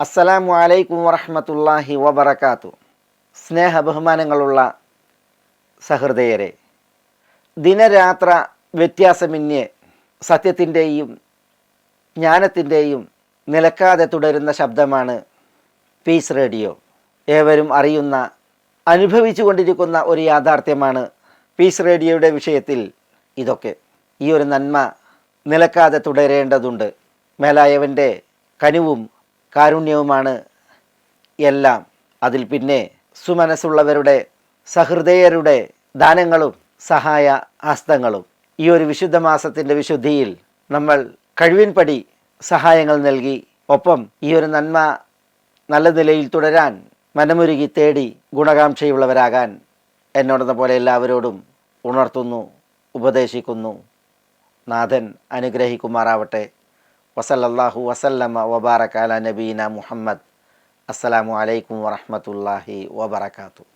അസ്സലാമു അലൈക്കും വറഹമത്തല്ലാഹി വബറകാത്തു സ്നേഹ ബഹുമാനങ്ങളുള്ള സഹൃദയരെ ദിനരാത്ര വ്യത്യാസമിന്യേ സത്യത്തിന്റെയും ജ്ഞാനത്തിന്റെയും നിലക്കാതെ തുടരുന്ന ശബ്ദമാണ് പീസ് റേഡിയോ. ഏവരും അറിയുന്ന അനുഭവിച്ചു കൊണ്ടിരിക്കുന്ന ഒരു യാഥാർത്ഥ്യമാണ് പീസ് റേഡിയോയുടെ വിഷയത്തിൽ ഇതൊക്കെ. ഈ ഒരു നന്മ നിലക്കാതെ തുടരേണ്ടതുണ്ട്. മേലായവന്റെ കനിവും കാരുണ്യവുമാണ് എല്ലാം. അതിൽ പിന്നെ സുമനസ്സുള്ളവരുടെ സഹൃദയരുടെ ദാനങ്ങളും സഹായ ഹസ്തങ്ങളും ഈ ഒരു വിശുദ്ധ മാസത്തിന്റെ വിശുദ്ധിയിൽ നമ്മൾ കഴിവിൻപടി സഹായങ്ങൾ നൽകി ഒപ്പം ഈ ഒരു നന്മ നല്ല നിലയിൽ തുടരാൻ മനമുരുകി തേടി ഗുണകാംക്ഷയുള്ളവരാകാൻ എന്നോടെന്ന പോലെ എല്ലാവരോടും ഉണർത്തുന്നു ഉപദേശിക്കുന്നു. നാഥൻ അനുഗ്രഹിക്കുമാറാവട്ടെ. വസല്ലല്ലാഹു വസല്ലമ വബാറക അല നബീന മുഹമ്മദ് അസ്സലാമു അലൈക്കും വറഹ്മത്തുള്ളാഹി വബറകാതുഹു